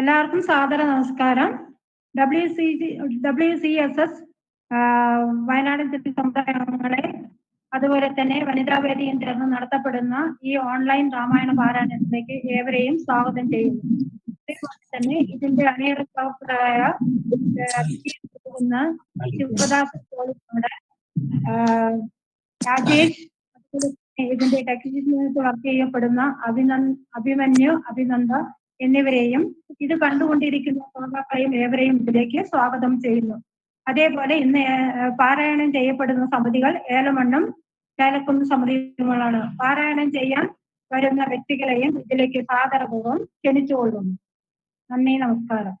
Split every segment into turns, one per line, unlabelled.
എല്ലാവർക്കും സാദര നമസ്കാരം. W C W C S S Wayanad ജില്ലാ സമുദായങ്ങളെ അതുപോലെ തന്നെ വനിതാ വേദിയും ചേർന്ന് നടത്തപ്പെടുന്ന ഈ ഓൺലൈൻ രാമായണ പാരായണത്തിലേക്ക് ഏവരെയും സ്വാഗതം ചെയ്യുന്നു. അതേപോലെ തന്നെ ഇതിന്റെ അണിയറ പ്രവർത്തകരായ ശിവദാസ് കോളിയുടെ രാജേഷ് ഇതിന്റെ ടെക്നീഷ്യനായിട്ട് വർക്ക് ചെയ്യപ്പെടുന്ന അഭിനന്ദ് അഭിമന്യു അഭിനന്ദ എന്നിവരെയും ഇത് കണ്ടുകൊണ്ടിരിക്കുന്ന ശ്രോതാക്കളെയും ഏവരെയും ഇതിലേക്ക് സ്വാഗതം ചെയ്യുന്നു. അതേപോലെ ഇന്ന് പാരായണം ചെയ്യപ്പെടുന്ന സമിതികൾ ഏലമണ്ണും ഏലക്കുന്ന് സമിതികളാണ് പാരായണം ചെയ്യാൻ വരുന്ന വ്യക്തികളെയും ഇതിലേക്ക് സാദരപൂർവം ക്ഷണിച്ചുകൊള്ളുന്നു. നന്ദി നമസ്കാരം.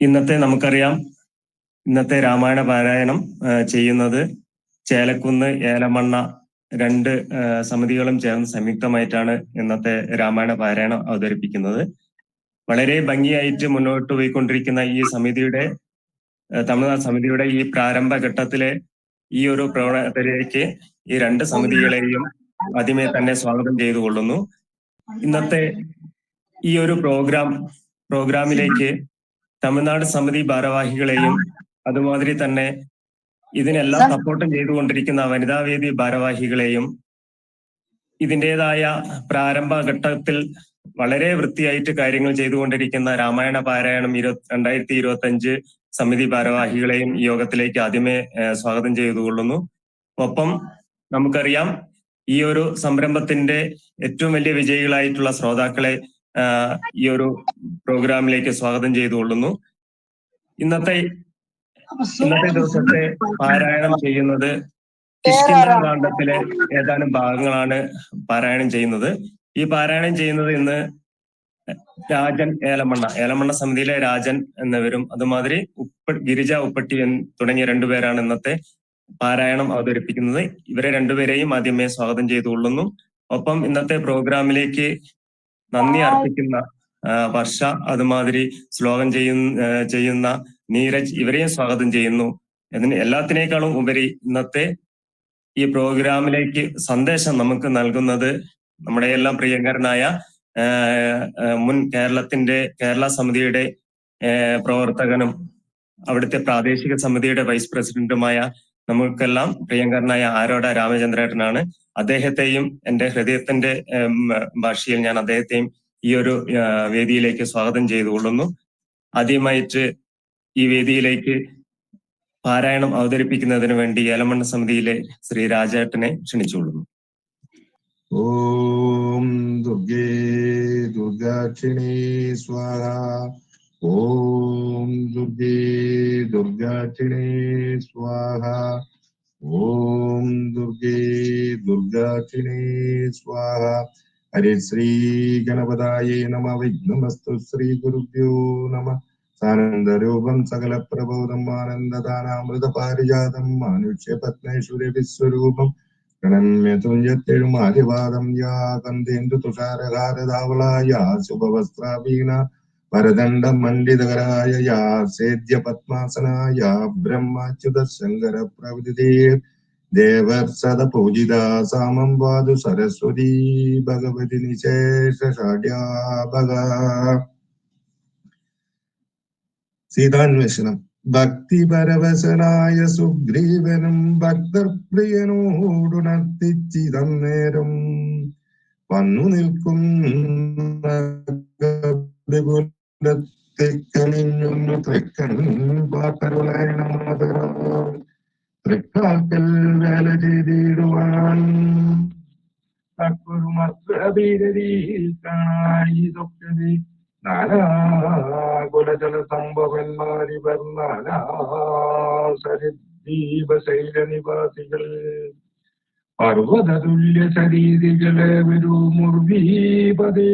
ഇന്നത്തെ നമുക്കറിയാം ഇന്നത്തെ രാമായണ പാരായണം ചെയ്യുന്നത് ചേലക്കുന്ന് ഏലമണ്ണ രണ്ട് സമിതികളും ചേർന്ന് സംയുക്തമായിട്ടാണ് ഇന്നത്തെ രാമായണ പാരായണം അവതരിപ്പിക്കുന്നത്. വളരെ ഭംഗിയായിട്ട് മുന്നോട്ട് പോയിക്കൊണ്ടിരിക്കുന്ന ഈ സമിതിയുടെ തമിഴ്നാട് സമിതിയുടെ ഈ പ്രാരംഭ ഘട്ടത്തിലെ ഈ ഒരു പ്രവണതയിലേക്ക് ഈ രണ്ട് സമിതികളെയും ആദ്യമേ തന്നെ സ്വാഗതം ചെയ്തു കൊള്ളുന്നു. ഇന്നത്തെ ഈ ഒരു പ്രോഗ്രാം പ്രോഗ്രാമിലേക്ക് തമിഴ്നാട് സമിതി ഭാരവാഹികളെയും അതുമാതിരി തന്നെ ഇതിനെല്ലാം സപ്പോർട്ടും ചെയ്തുകൊണ്ടിരിക്കുന്ന വനിതാവേദി ഭാരവാഹികളെയും ഇതിന്റെതായ പ്രാരംഭ ഘട്ടത്തിൽ വളരെ വൃത്തിയായിട്ട് കാര്യങ്ങൾ ചെയ്തുകൊണ്ടിരിക്കുന്ന രാമായണ പാരായണം ഇരുപത്തി രണ്ടായിരത്തി ഇരുപത്തി അഞ്ച് സമിതി ഭാരവാഹികളെയും യോഗത്തിലേക്ക് ആദ്യമേ സ്വാഗതം ചെയ്തുകൊള്ളുന്നു. ഒപ്പം നമുക്കറിയാം ഈ ഒരു സംരംഭത്തിന്റെ ഏറ്റവും വലിയ വിജയികളായിട്ടുള്ള ശ്രോതാക്കളെ ഈ ഒരു പ്രോഗ്രാമിലേക്ക് സ്വാഗതം ചെയ്തുകൊള്ളുന്നു. ഇന്നത്തെ ഇന്നത്തെ ദിവസത്തെ പാരായണം ചെയ്യുന്നത് കിഷ്കിന്ദകാണ്ഡത്തിലെ ഏതാനും ഭാഗങ്ങളാണ് പാരായണം ചെയ്യുന്നത്. ഈ പാരായണം ചെയ്യുന്നത് ഇന്ന് രാജൻ ഏലമണ്ണ ഏലമണ്ണ സമിതിയിലെ രാജൻ എന്നിവരും അതുമാതിരി ഉപ്പ ഗിരിജ ഉപ്പട്ടി തുടങ്ങിയ രണ്ടുപേരാണ് ഇന്നത്തെ പാരായണം അവതരിപ്പിക്കുന്നത്. ഇവരെ രണ്ടുപേരെയും ആദ്യമേ സ്വാഗതം ചെയ്തുകൊള്ളുന്നു. ഒപ്പം ഇന്നത്തെ പ്രോഗ്രാമിലേക്ക് നന്ദി അർപ്പിക്കുന്ന വർഷ അതുമാതിരി ശ്ലോകം ചെയ്യുന്ന ചെയ്യുന്ന നീരജ് ഇവരെയും സ്വാഗതം ചെയ്യുന്നു. അതിന് എല്ലാത്തിനേക്കാളും ഉപരി ഇന്നത്തെ ഈ പ്രോഗ്രാമിലേക്ക് സന്ദേശം നമുക്ക് നൽകുന്നത് നമ്മുടെ എല്ലാം പ്രിയങ്കരനായ മുൻ കേരളത്തിന്റെ കേരള സമിതിയുടെ പ്രവർത്തകനും അവിടുത്തെ പ്രാദേശിക സമിതിയുടെ വൈസ് പ്രസിഡന്റുമായ നമുക്കെല്ലാം പ്രിയങ്കരനായ ആരോട രാമചന്ദ്രേട്ടനാണ്. അദ്ദേഹത്തെയും എന്റെ ഹൃദയത്തിന്റെ ഭാഷയിൽ ഞാൻ അദ്ദേഹത്തെയും ഈ ഒരു വേദിയിലേക്ക് സ്വാഗതം ചെയ്തുകൊള്ളുന്നു. ആദ്യമായിട്ട് ഈ വേദിയിലേക്ക് പാരായണം അവതരിപ്പിക്കുന്നതിന് വേണ്ടി ഏലമണ്ണ സമിതിയിലെ ശ്രീ രാജേട്ടനെ ക്ഷണിച്ചുകൊള്ളുന്നു.
ഓം ദുർഗേ ദുർഗാക്ഷിണേ സ്വാഹ. ഓം ദുർഗേ ദുർഗാക്ഷിണേ സ്വാഹ. ഓം ദുർഗേ ദുർഗാക്ഷിണേ സ്വാഹ. ഹരി ശ്രീ ഗണപതായേ നമ. വിഘ്നമസ്തു ശ്രീ ഗുരുഭ്യോ നമ. സാനന്ദരൂപം സകല പ്രബോധം ആനന്ദദാനാമൃത പാരിജാതം മാനുഷ്യ പത്മേശ്വര വിശ്വരൂപം ഗണമ്യതുഞ്ചത്തെഴും ആര്യവാദം യാ കന്ദേന്ദു തുഷാരഹാരധാവളായ ശുഭവസ്ത്രാവീണ വരദണ്ഡ മണ്ഡിതകരായ യാ സേദ്യ പത്മാസനായ ബ്രഹ്മാച്യുത ശങ്കര പ്രവിധിതീർ ദേവർസദ പൂജിത സാമം വാതു സരസ്വതി ഭഗവതി നിശേഷ ഷാഢ്യാഭഗ സീതാന്വേഷണം. ഭക്തിപരവശനായ സുഗ്രീവനും ഭക്തപ്രിയനോടുണർത്തിച്ചിതന്നേരം വന്നു നിൽക്കും തക്കൊരുമത്രഭീരതിയിൽ കാണായിതൊക്കെ നാനാകുലജല സംഭവന്മാരിവർ നാനാസരിദ്വീപശൈല നിവാസികൾ പർവതതുല്യ ശരീരികളെ വിരുമുർവീപതേ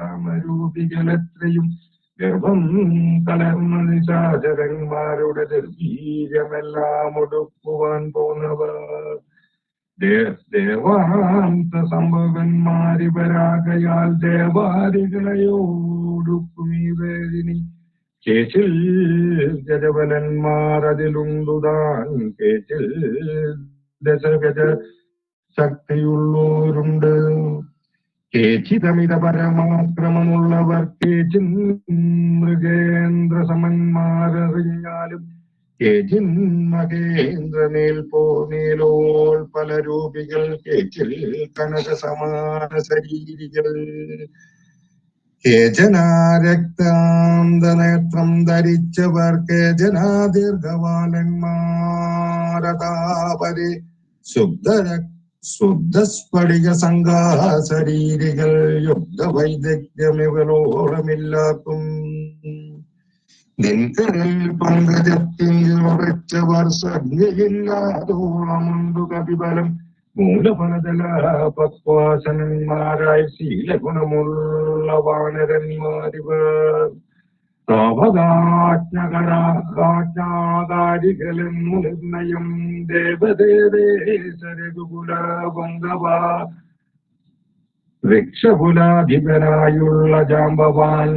താമരൂപികളെത്രയും ഗർഭം കലർന്ന നിശാചരന്മാരുടെ ദുർവീര്യമെല്ലാം ഒടുക്കുവാൻ പോന്നവർ ദേവാന്ത സംഭവന്മാരിവരാകയാൽ വരാകയാൽ വേദിനി കേച്ചിൽ ഗജവനന്മാരതിലുണ്ടുതാൻ കേച്ചിൽ ദശഗജ ശക്തിയുള്ളോരുണ്ട് കേച്ചിതമിത പരമാക്രമമുള്ളവർ കേച്ചിൻ മൃഗേന്ദ്ര സമന്മാരറിഞ്ഞാലും കേച്ചിൻ മഹേന്ദ്രനേൽ പോർമേലോൾ പല രൂപികൾ കേച്ചിൽ കനക സമാന ശരീരികൾ. കേജനാരക്താന്തനേത്രം ധരിച്ചവർ കേജനാ ദീർഘവാലന്മാരതാപരി ശുദ്ധര ശുദ്ധസ്ഫടിക സംഘാശരീരികൾ യുദ്ധ വൈദഗ്ധ്യമിവലോളമില്ലാത്തും പങ്കജത്തിൽ ഉറച്ചവർ സജ്ഞയില്ലാതോളമുണ്ടു കപിബലം മൂലഫലതല പക്വാസനന്മാരായി ശീലഗുണമുള്ള വാനരന്മാരിവർ സാവകാജ്ഞകാരികളെന്നു നിർണയം ദേവദേവേശരകുല പൊങ്കവ വൃക്ഷകുലാധിപനായുള്ള ജാമ്പവാൻ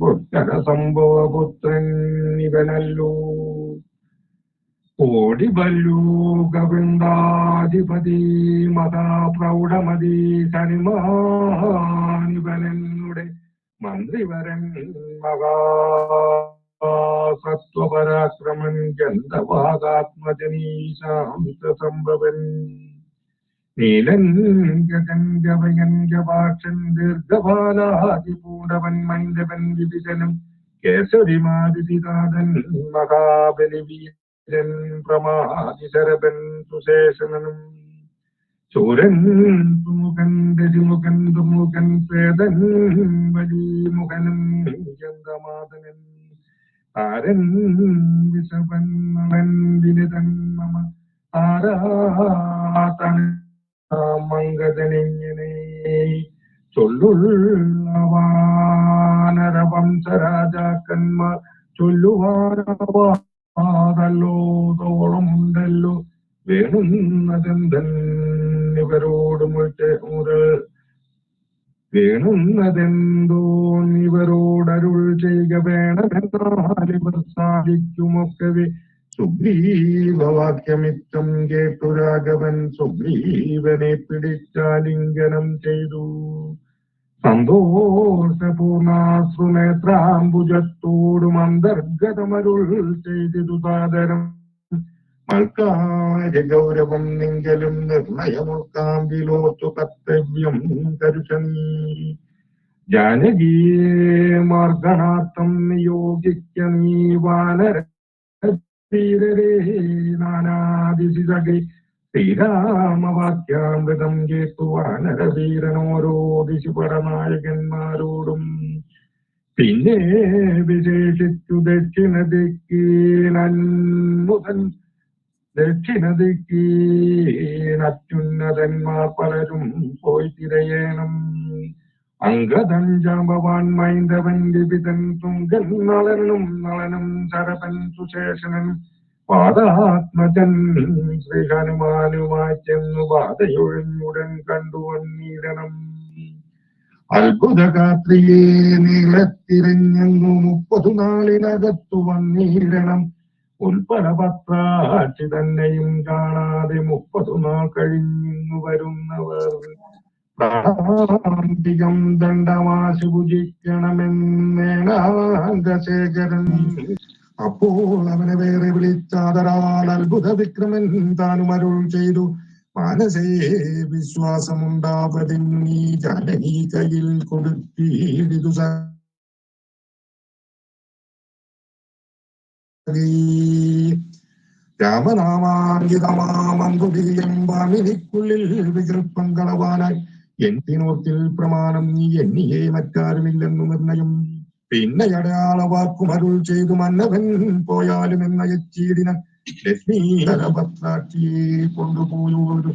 പുട്ടക സംഭവപുത്രൻ ഇവനല്ലോ. ഓടിവല്ലൂ ഗവിന്ദാധിപതി മതാപ്രൗഢമതി സനിമാനുവനെന്നുടെ മന്ത്രിവരൻ മഹാസത്വപരാക്രമൻ സത്വപരാക്രമൻ ശാന്ത സംഭവൻ ഗവാക്ഷൻ ദീർഘപാലാതിപൂടവൻ മൈന്ദവൻ വിഭജനം കേസരിമാരുതിനാഥൻ മഹാബലി വീരൻ പ്രമാതിശരപൻ സുശേഷണനും ചൂരൻ തുമുഖൻ ദരിമുഖൻ തുമുഖൻ പേദൻ വലിമുഖനും ചന്ദമാതനൻ ആരൻ വിഷപൻ നളൻ വിനിതൻ മമ ആരാതൻ മംഗതനിങ്ങനെ ചൊല്ലുള്ളവാനരവംശരാജാക്കന്മാർ ചൊല്ലുവാനവാതല്ലോ തോളമുണ്ടല്ലോ വേണുന്നതെന്തൻ ഇവരോട് മുര വേണുന്നതെന്തോ ഇവരോടരുൾ ചെയ്യുക വേണമെന്നാൽ ഇവർ സാധിക്കുമൊക്കവേ. സുഗ്രീവവാക്യമിത്തം കേട്ടു രാഘവൻ സുഗ്രീവനെ പിടിച്ചാലിംഗനം ചെയ്തു. സന്തോഷപൂർണാശ്രുനേത്രാംബുജത്തോടും അന്തർഗതമരുൾ ചെയ്തിതു സാദരം. മൾക്കാര്യ ഗൗരവം നിങ്കലും നിർണയമുൾക്കാമ്പിലോർത്തു കർത്തവ്യം കരുഷനീ ജാനകീയെ മാർഗണാർത്ഥം നിയോഗിക്ക നീ വാനര ധീരരേ നാനാദിശിതകെ ശ്രീരാമവാക്യാമൃതം കേട്ടു വാനരവീരനോരോ ദിശുപരനായകന്മാരോടും പിന്നെ വിശേഷിച്ചു ദക്ഷിണ ദിക്കീനന്മുതൻ ദക്ഷിണ ദിക്കീനത്യുന്നതന്മാർ പലരും പോയി തിരയണം. അങ്കദൻ ജാമ്പവാൻ മൈന്ദവൻ വിപിതൻ തുങ്കൻ നളനും നളനും ചരപൻ സുശേഷനൻ പാദാത്മജൻ ശ്രീ ചെന്നു ബാധയൊഴിഞ്ഞുടൻ കണ്ടു വന്നീടണം. അത്ഭുതഗാത്രിയെ നീളത്തിരിഞ്ഞു മുപ്പതു നാളിനകത്തു വന്നീടണം. ഉൽപ്പലപത്രാക്ഷി തന്നെയും കാണാതെ മുപ്പതു നാൾ കഴിഞ്ഞു വരുന്നവർ. പ്രാന്തികം ദണ്ഡമാശു ഭുജിക്കണമെന്നേനാംഗശേഖരൻ അപ്പോൾ അവനെ വേറെ വിളിച്ചാതരാൽ അത്ഭുത വിക്രമൻ താനും അരുൾ ചെയ്തു. മാനസേ വിശ്വാസമുണ്ടാവതിന്നീ ജാനകി കയ്യിൽ കൊടുത്തിടിതു രാമനാമാങ്കിതമാമന്തുടിയം വാമിനിക്കുള്ളിൽ വികൃപ്പം കളവാനായി എന്തിനോർത്തിൽ പ്രമാണം നീ എണ്ണിയേ മറ്റാരുമില്ലെന്നു നിർണയം. പിന്നെ അടയാള വാക്കും അരുൾ ചെയ്തു മന്നവൻ പോയാലും എന്ന എച്ചീടിന ലക്ഷ്മീധരഭദ്രാക്ഷിയെ കൊണ്ടുപോയൊരു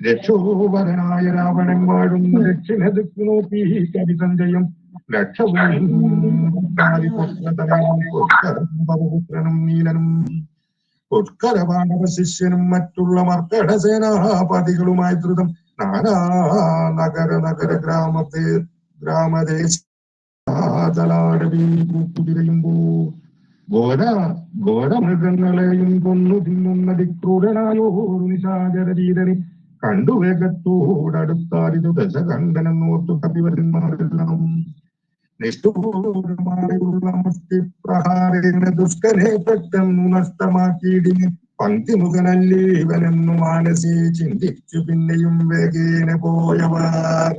രക്ഷോപരനായ രാവണൻ വാഴും ലക്ഷ്മിക്ക് നോക്കി കവി സഞ്ജയം രക്ഷപുത്രനും പുത്രനും നീലനും. ഉത്കര പാണ്ഡവ ശിഷ്യനും മറ്റുള്ള മർക്കട സേനാപതികളുമായി ധൃതം നാനാ നഗര നഗര ഗ്രാമത്തെ ഗ്രാമദേശ കൂക്കുതിരയുമ്പോ ഘോര ഘോരമൃഗങ്ങളെയും കൊന്നു തിന്നുന്ന ദിക്രൂരനായോരു നിശാചരചീരനെ കണ്ടു വേഗത്തോടടുത്താരിതു ദശകണ്ഠനെന്നോർത്തു കപിവരന്മാരെല്ലാം. നിഷ്ഠൂരമായുള്ള മുഷ്ടിപ്രഹാരേണ ദുഷ്ടനെ പെട്ടെന്നു നഷ്ടമാക്കിയിടിന് പങ്ക്തിമുഖനല്ലീവനെന്നു മാനസേ ചിന്തിച്ചു പിന്നെയും വേഗേന പോയവർ.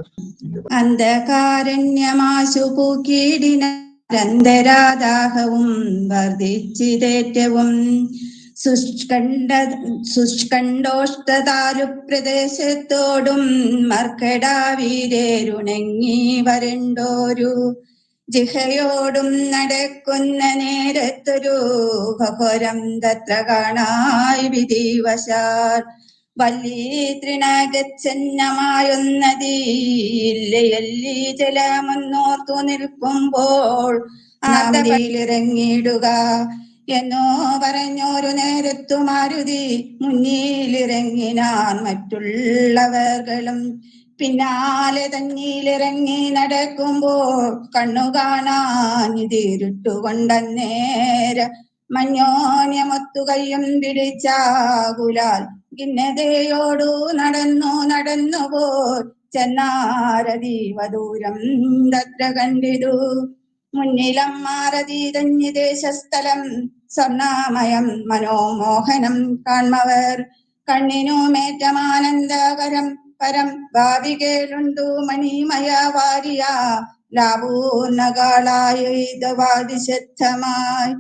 അന്ധകാരണ്യമാശു പൂക്കീടിനരന്തരാദാഹവും വർദ്ധിച്ചിതേറ്റവും ശുഷ്കണ്ഠ ശുഷ്കണ്ഠോഷ്ടതാലു പ്രദേശത്തോടും മർക്കടാവീരേരുണങ്ങി വരണ്ടോരു ജിഹയോടും നടക്കുന്ന നേരത്തൊരു ഘോരം തത്ര കാണായി വിധിവശാൽ. വല്ലീ തൃണഗച്ഛന്നമായൊന്നതില്ലയല്ലി ജലമെന്നോർത്തു നിൽക്കുമ്പോൾ ആദിയിലിറങ്ങിയിടുക എന്നോ പറഞ്ഞോരു നേരത്തു മാരുതി മുന്നിലിറങ്ങിനാൻ മറ്റുള്ളവർകളും പിന്നാലെ തന്നിലിറങ്ങി നടക്കുമ്പോൾ കണ്ണു കാണാൻ ഇതിരുട്ടുകൊണ്ടന്നേര മഞ്ഞോന്യമൊത്തു കയ്യും പിടിച്ചാകുലാൽ ഗിന്നതയോടു നടന്നു നടന്നു പോ ചെന്നാരതീവ ദൂരം തത്ര കണ്ടിതു. മുന്നിലം മാരതി തഞ്ഞി ദേശസ്ഥലം സ്വർണാമയം മനോമോഹനം കാൺമവർ. കണ്ണിനു മേറ്റമാനന്ദകരം പരം ഭാവികേലുണ്ടു മണിമയ വാരിയ. ലാഭൂർണകളായുധവാദിശദ്ധമായി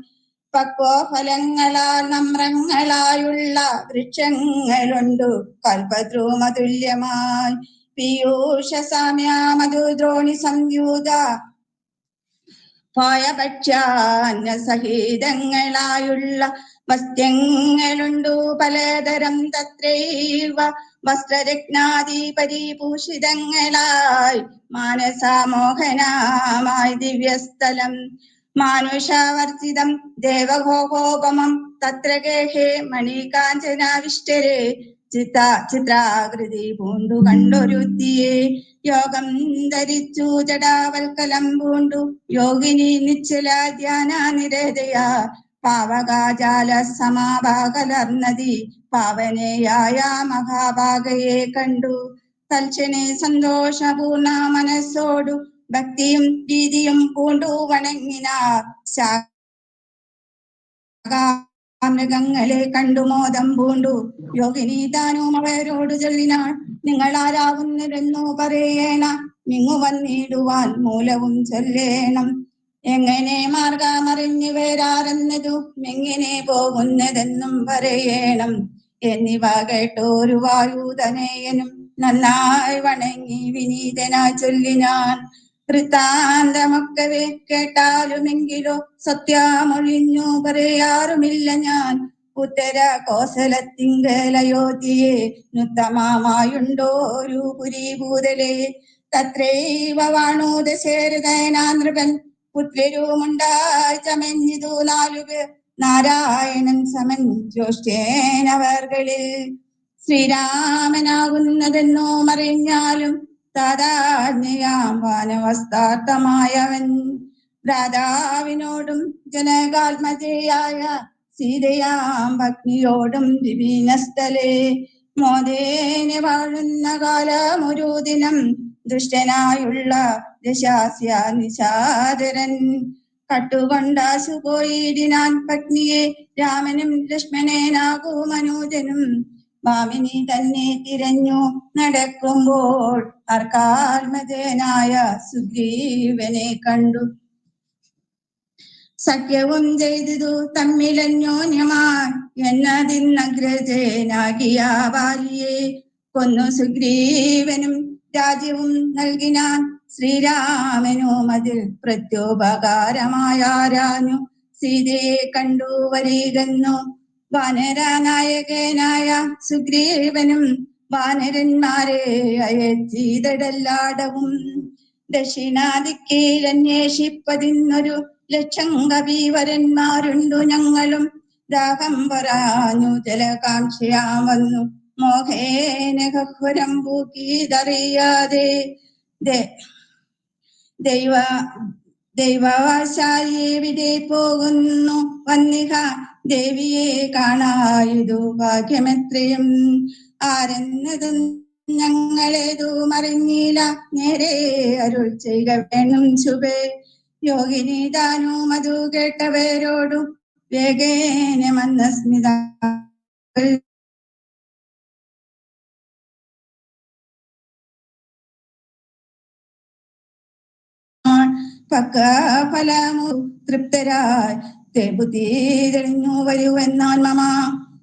പക്വഫലങ്ങളാൽ നമ്രങ്ങളായുള്ള വൃക്ഷങ്ങളുണ്ടു. കൽപദ്രുമതുല്യമായി. പീയൂഷ സാമ്യ മധുദ്രോണി സംയൂത. ഭയഭക്ഷ്യാന്ന സഹിതങ്ങളായുള്ള വസ്ത്യങ്ങളുണ്ടു പലതരം തത്രൈവ വസ്ത്രരത്നാദി പരിഭൂഷിതങ്ങളായി മാനസാമോഹനമായി ദിവ്യസ്ഥലം. മാനുഷാവർജിതം ദേവഗോഗോപമം തത്ര ഗേഹേ മണികാഞ്ചനാവിഷ്ടരെ ചിത്ത ചിത്രാകൃതി പൂണ്ടു കണ്ടൊരുത്തിയെ. യോഗം ധരിച്ചു ജടാവൽക്കലം പൂണ്ടു. യോഗിനി നിശ്ചല ധ്യാന നിരതയാ പാവകാജാല സമാഭാകലർന്നതി പാവനയായ മഹാഭാഗയെ കണ്ടു. തൽക്ഷണേ സന്തോഷപൂർണ മനസ്സോടു ഭക്തിയും രീതിയും പൂണ്ടു വണങ്ങിനാർ. മൃഗങ്ങളെ കണ്ടു മോദം പൂണ്ടു. യോഗിനി താനും അവരോട് ചൊല്ലിനാൾ. നിങ്ങൾ ആരാവുന്നരെന്നു പറയേണ. നിങ്ങു വന്നിടുവാൻ മൂലവും ചൊല്ലേണം. എങ്ങനെ മാർഗമറിഞ്ഞു വരാറെന്നതും എങ്ങനെ പോകുന്നതെന്നും പറയണം. എന്നിവ കേട്ടോരു വായുധനേയനും നന്നായി വണങ്ങി വിനീതനാ ചൊല്ലിനാൻ. വൃത്താന്തമൊക്കവേ കേട്ടാലുമെങ്കിലോ സത്യമൊഴിഞ്ഞു പറയാറുമില്ല ഞാൻ. ഉത്തര കോസലത്തിങ്കലയോധിയെ നുത്തമാമായുണ്ടോരു പുരീഭൂതലെ. തത്രൈവ വാണു ദശരഥനാനൃപൻ പുത്രരുമുണ്ടായി ചമഞ്ഞിതു നാലുപേർ നാരായണൻ സമൻ ജ്യോഷ്ഠേനവർകളിൽ ശ്രീരാമനാകുന്നതെന്നോ മറിഞ്ഞാലും താതാജ്ഞയാം വാനവസ്ഥാർത്ഥമായവൻ രാധാവിനോടും ജനകാത്മജയായ സീതയാം ഭഗ്നിയോടും വിപീനസ്ഥലെ മോദേന വാഴുന്ന കാലമൊരു ദിനം ദുഷ്ടനായുള്ള ദശാസ്യ നിശാദരൻ കട്ടുകൊണ്ടാശു പോയിടിനാൻ പത്നിയെ രാമനും ലക്ഷ്മണേനാകൂ മനോജനും. മാമിനി തന്നെ തിരഞ്ഞു നടക്കുമ്പോൾ അർക്കാത്മജനായ സുഗ്രീവനെ കണ്ടു. സഖ്യവും ചെയ്തു തമ്മിലന്യോന്യമായി എന്നതിന്നഗ്രജനാകിയ ബാലിയെ കൊന്നു സുഗ്രീവനും. രാജ്യവും നൽകിനാൻ ശ്രീരാമനോ മതിൽ പ്രത്യോപകാരമായാരാഞ്ഞു സീതയെ കണ്ടു വരീകുന്നു. വാനരനായകനായ സുഗ്രീവനും വാനരന്മാരെ അയച്ചീതടല്ലാടവും. ദക്ഷിണാദിക്കയിൽ അന്വേഷിപ്പതിന്നൊരു ലക്ഷം കവീവരന്മാരുണ്ടു ഞങ്ങളും. ദാഹം പറാഞ്ഞു ജലകാംക്ഷയാം വന്നു. മോഹേന ഗഹ്വരം പൂക്കിയതറിയാതെ ദൈവ ദൈവവാശായി എവിടെ പോകുന്നു. വന്നിക ദേവിയെ കാണായതു ഭാഗ്യമെത്രയും ആരെന്നതും ഞങ്ങളേതു മറിഞ്ഞില്ല നേരെ അരുൾ ചെയ്യുക വേണം ശുഭേ. യോഗിനി താനു മധു കേട്ടവരോടും വേഗേന മന്ദസ്മിത പക്ക ഫലമു തൃപ്തരായി. തേ ബുദ്ധി തെളിഞ്ഞു വരുവെന്നാൻ മമ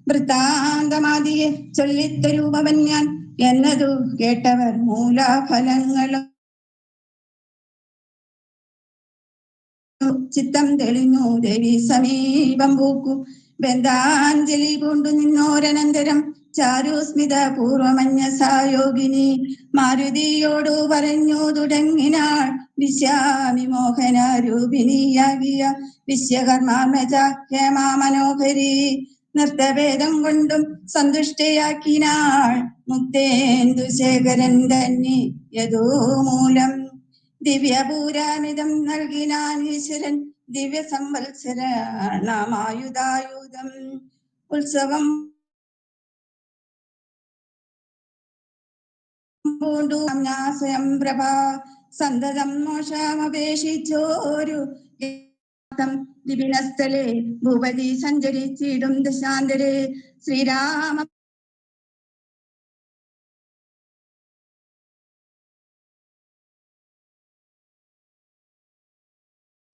വൃത്താന്തമാതിയെ ചൊല്ലിത്തരൂപവൻ ഞാൻ എന്നതു കേട്ടവർ മൂലഫലങ്ങളും ചിത്തം തെളിഞ്ഞു ദേവി സമീപം പൂക്കു. ബന്ധാഞ്ജലി പൂണ്ടു നിന്നോരനന്തരം ചാരുസ്മിത പൂർവമഞ്ഞ യോഗിനി. മാരുതിയോടു പറഞ്ഞു തുടങ്ങിനാൾ. വിശ്യാമി മോഹന രൂപിണിയാകിയ വിശ്വകർമാമജ മനോഹരി. നൃത്തഭേദം കൊണ്ടും സന്തുഷ്ടയാക്കിനാൾ. മുക്തേന്ദു ശേഖരൻ തന്നെ യഥോമൂലം ദിവ്യപൂരാമിതം നൽകിനാൻ ഈശ്വരൻ ദിവ്യ സംവത്സര നാമായുധായുധം ഉത്സവം സ്വയം പ്രഭ. സന്തതം മോഷമപേക്ഷിച്ചോരു ദിവിനസ്ഥലെ ഭൂപതി സഞ്ചരിച്ചിടും ദശാന്തരെ. ശ്രീരാമ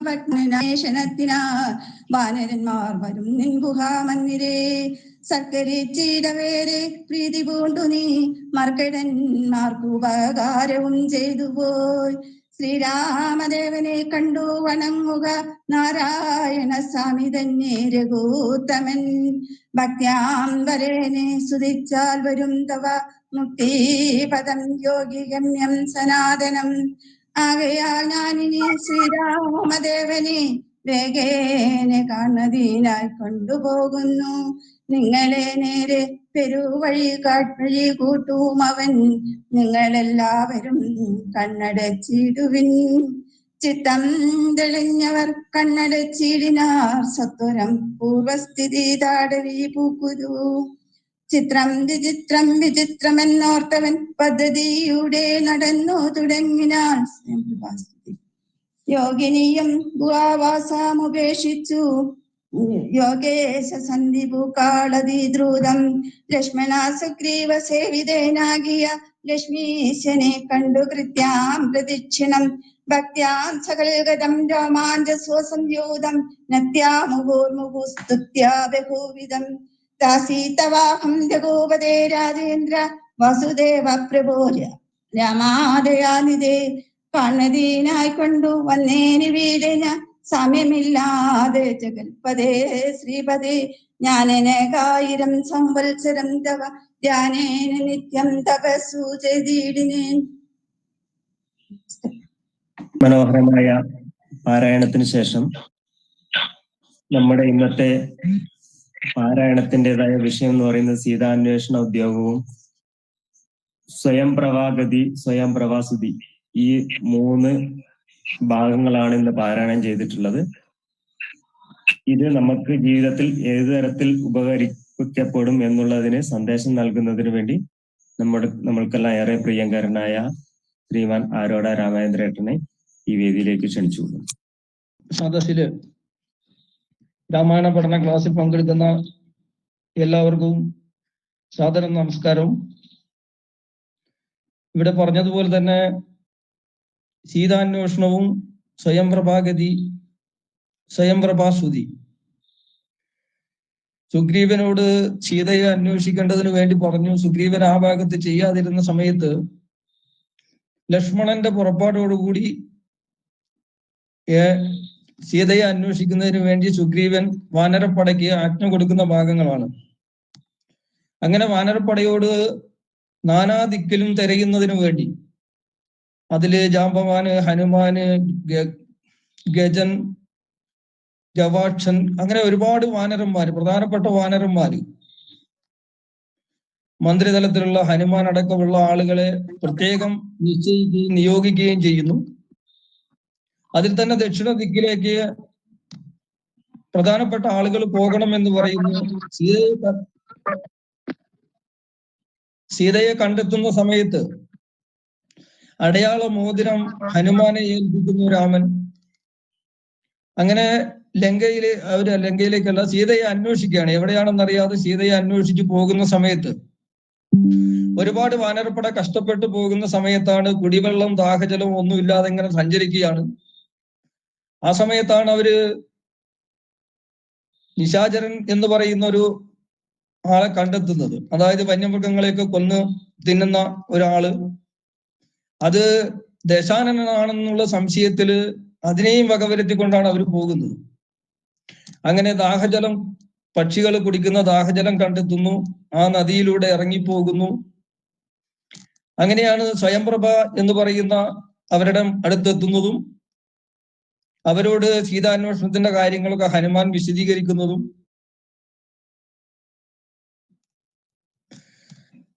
ഭഗ്നേഷണത്തിനാ വാനരന്മാർ വരും നിൻ ഗുഹാമന്ദിരേ സൽക്കരിച്ചിടവേറെ പ്രീതി പൂണ്ടു നീ. മർക്കടന്മാർക്കു ഉപകാരവും ചെയ്തു പോയി. ശ്രീരാമദേവനെ കണ്ടു വണങ്ങുക നാരായണ സ്വാമി തന്നെ രഘൂത്തമൻ. ഭക്യാംബരനെ സ്തുതിച്ചാൽ വരും തവ മുക്തി പദം യോഗിഗമ്യം സനാതനം. ആകയാൽ ഞാനിനി ശ്രീരാമദേവനെ വേഗേനെ കാണതിനായി കൊണ്ടുപോകുന്നു. നിങ്ങളെ നേരെ പെരുവഴി കാട്ടുവഴി കൂട്ടും അവൻ. നിങ്ങളെല്ലാവരും കണ്ണടച്ചിടുവിൻ. ചിത്തം തെളിഞ്ഞവർ കണ്ണടച്ചിടിനാർ. സത്വരം പൂർവസ്ഥിതി താടവി പൂക്കുരു. ചിത്രം വിചിത്രം വിചിത്രമെന്നോർത്തവൻ പദ്ധതിയുടെ നടന്നു തുടങ്ങിനാൽ. യോഗിനിയും ഗുഹാവാസമുപേക്ഷിച്ചു യോഗേശ സന്ധിപു ദ്രുതം ലക്ഷ്മണ സുഗ്രീവ സേവിതേനാകിയ ലക്ഷ്മീശനെ കണ്ടു കൃത്യാം പ്രദക്ഷിണം ഭക്യാം സകൽഗതം രോമാഞ്ച സ്വസംയൂതം നത്യാമുഹോർമുഹു സ്തുത്യാ ബഹുവിധം. ദാസീതവാഹം ജഗോപദേ രാജേന്ദ്ര വസുദേവ പ്രഭോര രമാദയാനിതേ കാണതീനായി കൊണ്ടു വന്നേനി ഞാൻ സമയമില്ലാതെ ജഗൽപതേ ശ്രീപതേ. ജ്ഞാനനകായിരം സംവത്സരം തവ ധ്യാനേന നിത്യം തവ ചെയ്തിടിനേൻ
മനോഹരമായ പാരായണത്തിന് ശേഷം നമ്മുടെ ഇന്നത്തെ പാരായണത്തിന്റെതായ വിഷയം എന്ന് പറയുന്നത് സീതാന്വേഷണ ഉദ്യോഗവും സ്വയം പ്രവാഗതി സ്വയം പ്രവാസുതി ഈ മൂന്ന് ഭാഗങ്ങളാണ് ഇന്ന് പാരായണം ചെയ്തിട്ടുള്ളത്. ഇത് നമുക്ക് ജീവിതത്തിൽ ഏത് തരത്തിൽ ഉപകരിക്കപ്പെടും എന്നുള്ളതിന് സന്ദേശം നൽകുന്നതിന് വേണ്ടി നമ്മുടെ നമ്മൾക്കെല്ലാം ഏറെ പ്രിയങ്കരനായ ശ്രീമാൻ ആരോട രാമചന്ദ്രേട്ടനെ ഈ വേദിയിലേക്ക് ക്ഷണിച്ചു
സദസ്സിൽ രാമായണ പഠന ക്ലാസ്സിൽ പങ്കെടുക്കുന്ന എല്ലാവർക്കും സാദര നമസ്കാരം. ഇവിടെ പറഞ്ഞതുപോലെ തന്നെ സീതാന്വേഷണവും സ്വയംപ്രഭാഗതി പ്രഭാഗതി സുഗ്രീവനോട് സീതയെ അന്വേഷിക്കേണ്ടതിന് വേണ്ടി പറഞ്ഞു. സുഗ്രീവൻ ആ ഭാഗത്ത് ചെയ്യാതിരുന്ന സമയത്ത് ലക്ഷ്മണന്റെ പുറപ്പാടോടുകൂടി സീതയെ അന്വേഷിക്കുന്നതിന് വേണ്ടി സുഗ്രീവൻ വാനരപ്പടയ്ക്ക് ആജ്ഞ കൊടുക്കുന്ന ഭാഗങ്ങളാണ്. അങ്ങനെ വാനരപ്പടയോട് നാനാ ദിക്കിലും തിരയുന്നതിന് വേണ്ടി അതിൽ ജാമ്പവാന് ഹനുമാന് ഗജൻ ജവാക്ഷൻ അങ്ങനെ ഒരുപാട് വാനരന്മാര് പ്രധാനപ്പെട്ട വാനരന്മാര്. മന്ത്രിതലത്തിലുള്ള ഹനുമാൻ അടക്കമുള്ള ആളുകളെ പ്രത്യേകം നിശ്ചയിക്കുകയും നിയോഗിക്കുകയും ചെയ്യുന്നു. അതിൽ തന്നെ ദക്ഷിണ ദിക്കിലേക്ക് പ്രധാനപ്പെട്ട ആളുകൾ പോകണം എന്ന് പറയുന്നു. സീതയെ സീതയെ കണ്ടെത്തുന്ന സമയത്ത് അടയാള മോതിരം ഹനുമാനെ ഏൽപ്പിക്കുന്നു രാമൻ. അങ്ങനെ ലങ്കയിലെ അവർ ലങ്കയിലേക്കല്ല സീതയെ അന്വേഷിക്കുകയാണ്. എവിടെയാണെന്നറിയാതെ സീതയെ അന്വേഷിച്ച് പോകുന്ന സമയത്ത് ഒരുപാട് വാനരപ്പട കഷ്ടപ്പെട്ടു പോകുന്ന സമയത്താണ് കുടിവെള്ളം ദാഹജലം ഒന്നും ഇല്ലാതെ ഇങ്ങനെ സഞ്ചരിക്കുകയാണ്. ആ സമയത്താണ് അവർ നിശാചരൻ എന്ന് പറയുന്ന ഒരു ആളെ കണ്ടെത്തുന്നത്. അതായത് വന്യമൃഗങ്ങളെയൊക്കെ കൊന്ന് തിന്നുന്ന ഒരാൾ. അത് ദശാനനാണെന്നുള്ള സംശയത്തിൽ അതിനെയും വകവരുത്തിക്കൊണ്ടാണ് അവർ പോകുന്നത്. അങ്ങനെ ദാഹജലം പക്ഷികൾ കുടിക്കുന്ന ദാഹജലം കണ്ടെത്തുന്നു. ആ നദിയിലൂടെ ഇറങ്ങിപ്പോകുന്നു. അങ്ങനെയാണ് സ്വയംപ്രഭ എന്ന് പറയുന്ന അവരുടെ അടുത്തെത്തുന്നതും അവരോട് സീതാന്വേഷണത്തിന്റെ കാര്യങ്ങളൊക്കെ ഹനുമാൻ വിശദീകരിക്കുന്നതും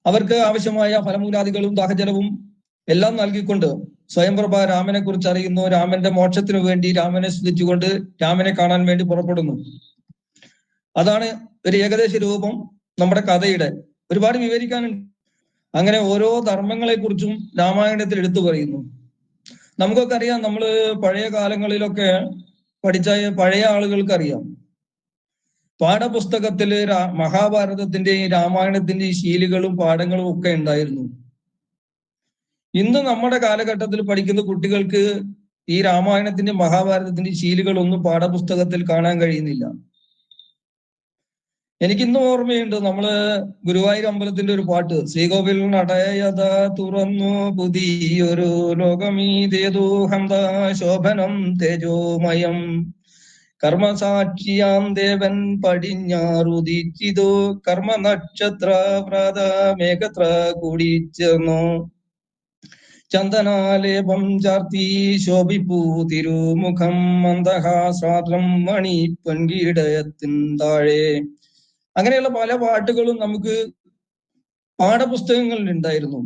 അവർക്ക് ആവശ്യമായ ഫലമൂലാദികളും ദാഹജലവും എല്ലാം നൽകിക്കൊണ്ട് സ്വയംപ്രഭ രാമനെ കുറിച്ച് അറിയുന്നു. രാമന്റെ മോക്ഷത്തിനു വേണ്ടി രാമനെ സ്തുതിച്ചുകൊണ്ട് രാമനെ കാണാൻ വേണ്ടി പുറപ്പെടുന്നു. അതാണ് ഒരു ഏകദേശ രൂപം നമ്മുടെ കഥയുടെ. ഒരുപാട് വിവരിക്കാനുണ്ട്. അങ്ങനെ ഓരോ ധർമ്മങ്ങളെ കുറിച്ചും രാമായണത്തിൽ എടുത്തു പറയുന്നു. നമുക്കൊക്കെ അറിയാം നമ്മൾ പഴയ കാലങ്ങളിലൊക്കെ പഠിച്ച പഴയ ആളുകൾക്ക് അറിയാം പാഠപുസ്തകത്തിൽ മഹാഭാരതത്തിന്റെയും രാമായണത്തിന്റെയും ശീലുകളും പാഠങ്ങളും ഒക്കെ ഉണ്ടായിരുന്നു. ഇന്ന് നമ്മുടെ കാലഘട്ടത്തിൽ പഠിക്കുന്ന കുട്ടികൾക്ക് ഈ രാമായണത്തിന്റെ മഹാഭാരതത്തിന്റെ ശീലുകളൊന്നും പാഠപുസ്തകത്തിൽ കാണാൻ കഴിയുന്നില്ല. എനിക്കിന്നും ഓർമ്മയുണ്ട് നമ്മൾ ഗുരുവായൂർ അമ്പലത്തിന്റെ ഒരു പാട്ട്. ശ്രീകോവിൽ നടയത തുറന്നു പുതിയൊരു ലോകമീതേതു ഹന്ത ശോഭനം തേജോമയം. കർമ്മസാക്ഷിയാം ദേവൻ പടിഞ്ഞാറുദിച്ചിതു കർമ്മ നക്ഷത്ര വ്രത മേഘത്ര കൂടിച്ചേർന്നു. ചന്ദനാലേപം ചാർത്തി ശോഭിപ്പൂ തിരുമുഖം മന്ദഹാസാദ്രം മണി പൊൻകീടയത്തിൻ താഴെ. അങ്ങനെയുള്ള പല പാട്ടുകളും നമുക്ക് പാഠപുസ്തകങ്ങളിൽ ഉണ്ടായിരുന്നു.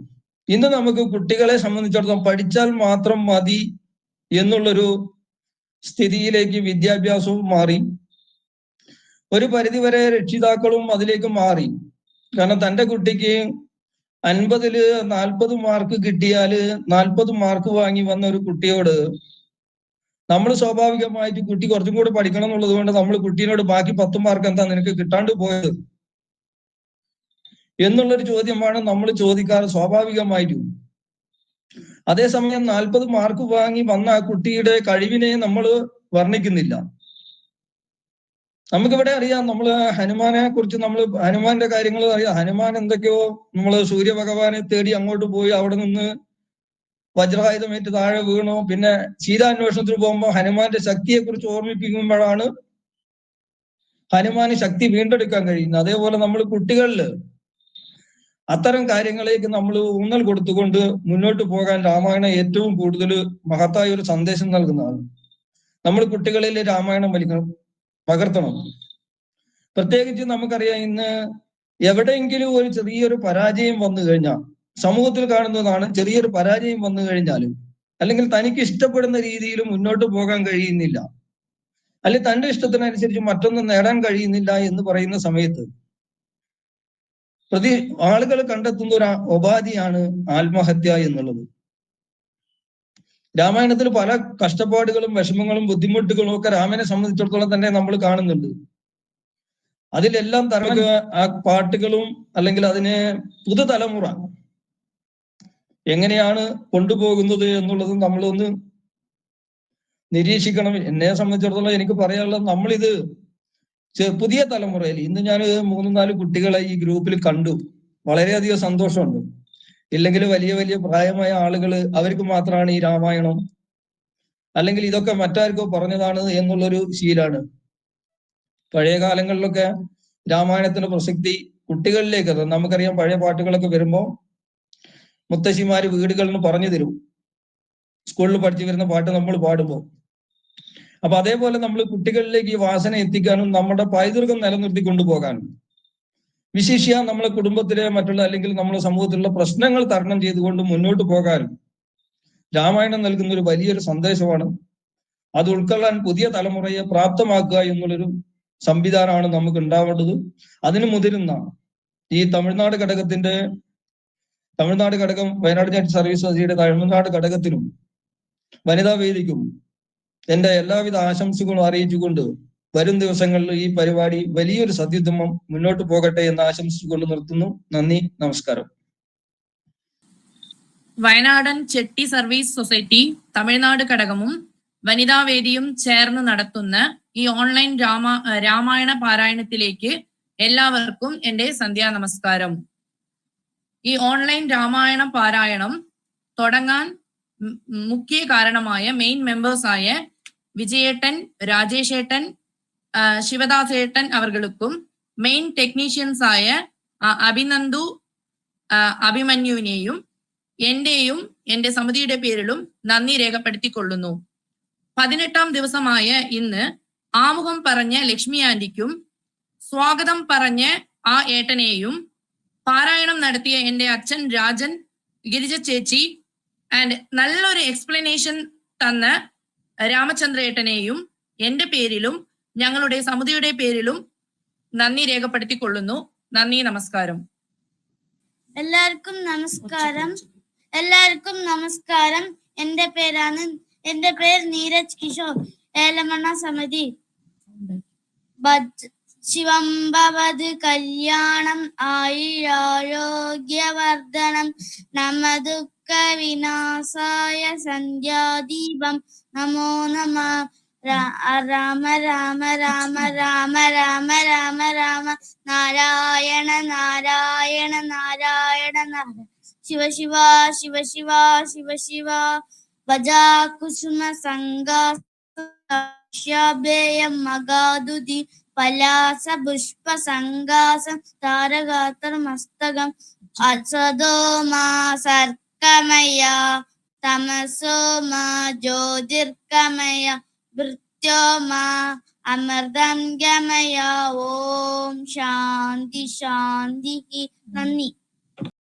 ഇന്ന് നമുക്ക് കുട്ടികളെ സംബന്ധിച്ചിടത്തോളം പഠിച്ചാൽ മാത്രം മതി എന്നുള്ളൊരു സ്ഥിതിയിലേക്ക് വിദ്യാഭ്യാസവും മാറി. ഒരു പരിധിവരെ രക്ഷിതാക്കളും അതിലേക്ക് മാറി. കാരണം തന്റെ കുട്ടിക്ക് അൻപതിൽ നാൽപ്പത് മാർക്ക് കിട്ടിയാൽ നാൽപ്പത് മാർക്ക് വാങ്ങി വന്ന ഒരു കുട്ടിയോട് നമ്മൾ സ്വാഭാവികമായിട്ട് കുട്ടി കുറച്ചും കൂടി പഠിക്കണം എന്നുള്ളത് കൊണ്ട് നമ്മൾ കുട്ടീനോട് ബാക്കി പത്ത് മാർക്ക് എന്താ നിനക്ക് കിട്ടാണ്ട് പോയത്? എന്നുള്ളൊരു ചോദ്യമാണ് നമ്മൾ ചോദിക്കാറ് സ്വാഭാവികമായിട്ടും. അതേസമയം നാൽപ്പത് മാർക്ക് വാങ്ങി വന്ന ആ കുട്ടിയുടെ കഴിവിനെ നമ്മൾ വർണിക്കുന്നില്ല. നമുക്കിവിടെ അറിയാം നമ്മൾ ഹനുമാനെ കുറിച്ച് നമ്മൾ ഹനുമാന്റെ കാര്യങ്ങൾ അറിയാം. ഹനുമാൻ എന്തൊക്കെയോ നമ്മൾ സൂര്യഭഗവാനെ തേടി അങ്ങോട്ട് പോയി അവിടെ നിന്ന് വജ്രായുധമേറ്റ് താഴെ വീണു. പിന്നെ സീതാന്വേഷണത്തിന് പോകുമ്പോൾ ഹനുമാന്റെ ശക്തിയെ കുറിച്ച് ഓർമ്മിപ്പിക്കുമ്പോഴാണ് ഹനുമാന് ശക്തി വീണ്ടെടുക്കാൻ കഴിയുന്നത്. അതേപോലെ നമ്മൾ കുട്ടികളിൽ അത്തരം കാര്യങ്ങളിലേക്ക് നമ്മൾ ഊന്നൽ കൊടുത്തുകൊണ്ട് മുന്നോട്ട് പോകാൻ രാമായണം ഏറ്റവും കൂടുതൽ മഹത്തായ ഒരു സന്ദേശം നൽകുന്നതാണ്. നമ്മൾ കുട്ടികളിൽ രാമായണം വലിക്കണം പകർത്തണം. പ്രത്യേകിച്ച് നമുക്കറിയാം ഇന്ന് എവിടെയെങ്കിലും ഒരു ചെറിയൊരു പരാജയം വന്നു കഴിഞ്ഞാൽ സമൂഹത്തിൽ കാണുന്നതാണ് ചെറിയൊരു പരാജയം വന്നു കഴിഞ്ഞാലും അല്ലെങ്കിൽ തനിക്ക് ഇഷ്ടപ്പെടുന്ന രീതിയിൽ മുന്നോട്ട് പോകാൻ കഴിയുന്നില്ല. അല്ലെങ്കിൽ തന്റെ ഇഷ്ടത്തിനനുസരിച്ച് മറ്റൊന്നും നേടാൻ കഴിയുന്നില്ല എന്ന് പറയുന്ന സമയത്ത് പ്രതി ആളുകൾ കണ്ടെത്തുന്ന ഒരു ഉപാധിയാണ് ആത്മഹത്യ എന്നുള്ളത്. രാമായണത്തിൽ പല കഷ്ടപ്പാടുകളും വിഷമങ്ങളും ബുദ്ധിമുട്ടുകളും ഒക്കെ രാമനെ സംബന്ധിച്ചിടത്തോളം തന്നെ നമ്മൾ കാണുന്നുണ്ട്. അതിലെല്ലാം തരം ആ പാട്ടുകളും അല്ലെങ്കിൽ അതിന് പുതുതലമുറ എങ്ങനെയാണ് കൊണ്ടുപോകുന്നത് എന്നുള്ളത് നമ്മളൊന്ന് നിരീക്ഷിക്കണം. എന്നെ സംബന്ധിച്ചിടത്തോളം എനിക്ക് പറയാനുള്ളത് നമ്മളിത് പുതിയ തലമുറയിൽ ഇന്ന് ഞാൻ മൂന്ന് നാല് കുട്ടികളെ ഈ ഗ്രൂപ്പിൽ കണ്ടു. വളരെയധികം സന്തോഷമുണ്ട്. ഇല്ലെങ്കിൽ വലിയ വലിയ പ്രായമായ ആളുകൾ അവർക്ക് മാത്രമാണ് ഈ രാമായണം അല്ലെങ്കിൽ ഇതൊക്കെ മറ്റാർക്കോ പറഞ്ഞതാണ് എന്നുള്ളൊരു ശീലാണ്. പഴയ കാലങ്ങളിലൊക്കെ രാമായണത്തിന്റെ പ്രസക്തി കുട്ടികളിലേക്ക് നമുക്കറിയാം പഴയ പാട്ടുകളൊക്കെ വരുമ്പോ മുത്തശ്ശിമാര് വീടുകളിൽ നിന്ന് പറഞ്ഞു തരും. സ്കൂളിൽ പഠിച്ചു വരുന്ന പാട്ട് നമ്മൾ പാടുമ്പോൾ. അപ്പൊ അതേപോലെ നമ്മൾ കുട്ടികളിലേക്ക് ഈ വാസന എത്തിക്കാനും നമ്മുടെ പൈതൃകം നിലനിർത്തി കൊണ്ടുപോകാനും. വിശേഷിയാ നമ്മളെ കുടുംബത്തിലെ മറ്റുള്ള അല്ലെങ്കിൽ നമ്മുടെ സമൂഹത്തിലുള്ള പ്രശ്നങ്ങൾ തരണം ചെയ്തുകൊണ്ട് മുന്നോട്ട് പോകാനും രാമായണം നൽകുന്ന ഒരു വലിയൊരു സന്ദേശമാണ്. അത് ഉൾക്കൊള്ളാൻ പുതിയ തലമുറയെ പ്രാപ്തമാക്കുക എന്നുള്ളൊരു സംവിധാനമാണ് നമുക്ക് ഉണ്ടാവേണ്ടത്. അതിന് മുതിരുന്ന ഈ തമിഴ്നാട് ഘടകത്തിന്റെ തമിഴ്നാട് ഘടകം വയനാട് ജാറ്റ് സർവീസ് സൊസൈറ്റിയുടെ തമിഴ്നാട് ഘടകത്തിനും വനിതാ വേദിക്കും എന്റെ എല്ലാവിധ ആശംസകളും അറിയിച്ചുകൊണ്ട് വരും ദിവസങ്ങളിൽ ഈ പരിപാടി വലിയൊരു സത്യുദ്ധമം മുന്നോട്ട് പോകട്ടെ എന്ന് ആശംസിച്ചുകൊണ്ട് നിർത്തുന്നു. നന്ദി നമസ്കാരം.
വയനാടൻ ചെട്ടി സർവീസ് സൊസൈറ്റി തമിഴ്നാട് ഘടകവും വനിതാവേദിയും ചേർന്ന് നടത്തുന്ന ഈ ഓൺലൈൻ രാമ രാമായണ പാരായണത്തിലേക്ക് എല്ലാവർക്കും എന്റെ സന്ധ്യാ നമസ്കാരം. ഈ ഓൺലൈൻ രാമായണ പാരായണം തുടങ്ങാൻ മുഖ്യ കാരണമായ മെയിൻ മെമ്പേഴ്സായ വിജയേട്ടൻ രാജേഷേട്ടൻ ശിവദാസേട്ടൻ അവർക്കും മെയിൻ ടെക്നീഷ്യൻസ് ആയ അഭിനന്ദു അഭിമന്യുവിനെയും എന്റെയും എന്റെ സമിതിയുടെ പേരിലും നന്ദി രേഖപ്പെടുത്തിക്കൊള്ളുന്നു. പതിനെട്ടാം ദിവസമായ ഇന്ന് ആമുഖം പറഞ്ഞ ലക്ഷ്മി ആന്റിക്കും സ്വാഗതം പറഞ്ഞ ആ ഏട്ടനെയും പാരായണം നടത്തിയ എന്റെ അച്ഛൻ രാജൻ ഗിരിജ ചേച്ചി ആൻഡ് നല്ലൊരു എക്സ്പ്ലനേഷൻ തന്ന രാമചന്ദ്ര ഏട്ടനെയും എന്റെ പേരിലും ഞങ്ങളുടെ സമിതിയുടെ പേരിലും നന്ദി രേഖപ്പെടുത്തിക്കൊള്ളുന്നു. നന്ദി നമസ്കാരം.
എല്ലാവർക്കും നമസ്കാരം. എല്ലാവർക്കും നമസ്കാരം. എന്റെ പേരാണ് എന്റെ പേര് നീരജ് കിഷോർ ഏലമണ്ണ സമിതി. ഭജ്- ശിവം ഭവത് കല്യാണം ആയിരാരോഗ്യവർദ്ധനം നമ ദുഃഖ വിനാശായ സന്ധ്യാദീപം. നമോ നമ. രാമ രാമ രാമ രാമ രാമ രാമ രാമ. നാരായണ നാരായണ നാരായണ നാരായണ ശിവ ശിവ ശിവ ശിവ ശിവ ശിവ. ഭജാ കുസുമ സംഗാശാഭേയം മഗാദുതി പലാസ പുഷ്പ സംഗാസം താരകാത്തർ മസ്തകം അസദോ മാ സർക്കമയ തമസോ മാ ജ്യോതിർക്കമയ വൃത്യോ മാ അമൃതം ഗമയ ഓം ശാന്തി ശാന്തി നന്ദി.